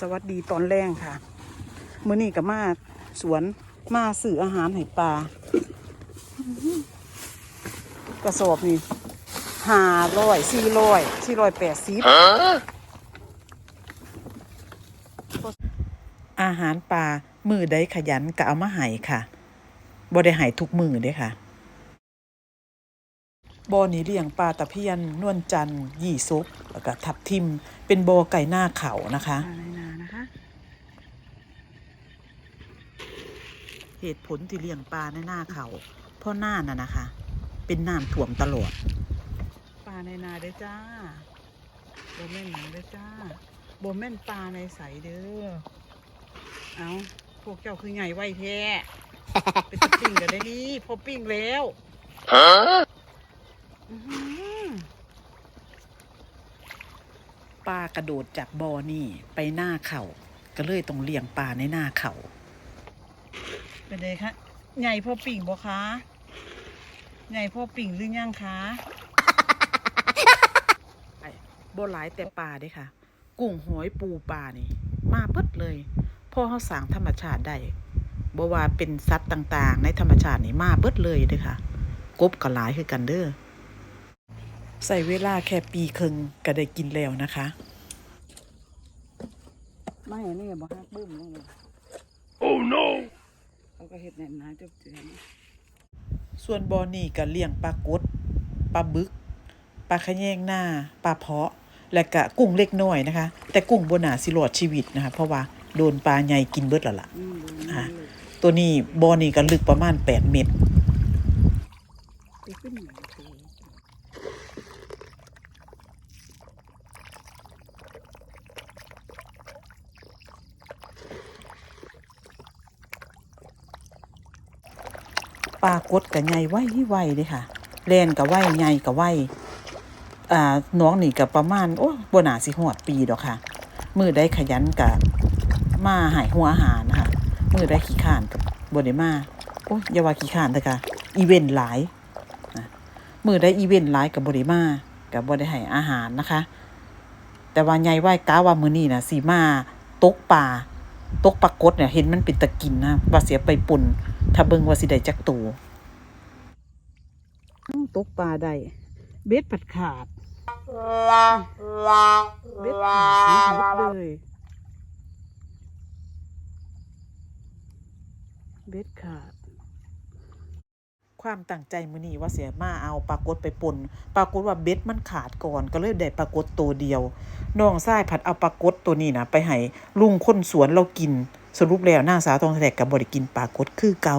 สวัสดีตอนแรงค่ะมื้อนี้ก็มาสวนมาสื่ออาหารให้ปลากระสอบนี่ห้าร้อยสี่ร้อยสี่ร้อยแปดสิบอาหารปลามือได้ขยันก็เอามาให้ค่ะบ่ได้ให้ทุกมือเด้ค่ะ บ่อนี้เลี้ยงปลาตะเพียนนวลจันทร์ยี่ซุกแล้วก็ทับทิม เป็นบ่อไก่หน้าเขานะคะอะไรนานะคะ เหตุผลที่เลี้ยงปลาในหน้าเขาเพราะหน้าน่ะนะคะ เป็นน้ำท่วมตลอดปลาในนาเด้อจ้าโบแม่นหนังเด้อจ้าโบแม่นปลาในใสเด้อเอาพวกเจ้าคือไงไหวแท้ ไปตะปิ้งกันได้นี่พอปิ้งแล้วอื้อหือ ปลากระโดดจากบ่อนี่ไปหน้าเขาก็เลยต้องเลี้ยงปลาในหน้าเขาเป็นไงคะใหญ่พ่อปิ่งบ่คะใหญ่พ่อปิ่งหรือยังคะไอ้บ่หลายแต่ปลาเด้ค่ะ กุ้งหอยปูปลานี่ มาเปิดเลยพ่อเขาสร้างธรรมชาติได้บ่ว่าเป็นสัตว์ต่างๆ ในธรรมชาตินี่มาเบิดเลยเด้อค่ะ กบก็หลายคือกันเด้อ ใส่เวลาแค่ปีครึ่งก็ได้กินแล้วนะคะ ไม่นี่บอกฮักบุ้มลงเลย Oh no! เขาก็เห็ดแหนมนะจุ๊บเจือนส่วนบอนี่ก็เลี้ยงปลากดปลาบึกปลาขะแยงหน้าปลาเพาะ และก็กุ้งเล็กน้อยนะคะ แต่กุ้งบนหนาสิรอดชีวิตนะคะ เพราะว่าโดนปลาใหญ่กินเบิดแล้วล่ะ อืมอะตัวนี้บอนี่ก็ลึกประมาณ 8 เมตร ไปขึ้นไหนเธอ ปลากดกับใหญ่ไว้ไวเลยค่ะแลนกับไว้ใหญ่กับไว้อ่าน้องนี่กับประมาณโอ้บนาสิหอดปีดอกค่ะ มือได้ขยันกับมาหายหัวอาหารค่ะ มือได้ขี้ข้านกับบได้มาโอ้ยอย่าว่าขี้ข้านเถอะค่ะอีเวนต์หลายมือได้อีเวนต์หลายกับบได้มากับบได้ให้อาหารนะคะ แต่ว่าใหญ่ไว้าว่ามือนี่นะสีมาตกปลาตกปลากดเนี่ยเห็นมันเป็นตะกินนะว่าเสียไปปุ่น ถ้าเบิ่งว่าสิได้จักตูอ้าวตกปลาได้เบ็ดผัดขาดเบ็ดขาดหมดเลยเบ็ดขาดความตั้งใจมื้อนี้ว่าเสียมาเอาปลากดไปป่นปรากฏว่าเบ็ดมันขาดก่อนก็เลยได้ปลากดตัวเดียวน้องชายผัดเอาปลากดตัวนี้นะไปให้ลุงคนสวนเรากิน สรุปแล้วหน้าสาวทองแท้ก็บ่ได้กินปลากดคือเก่า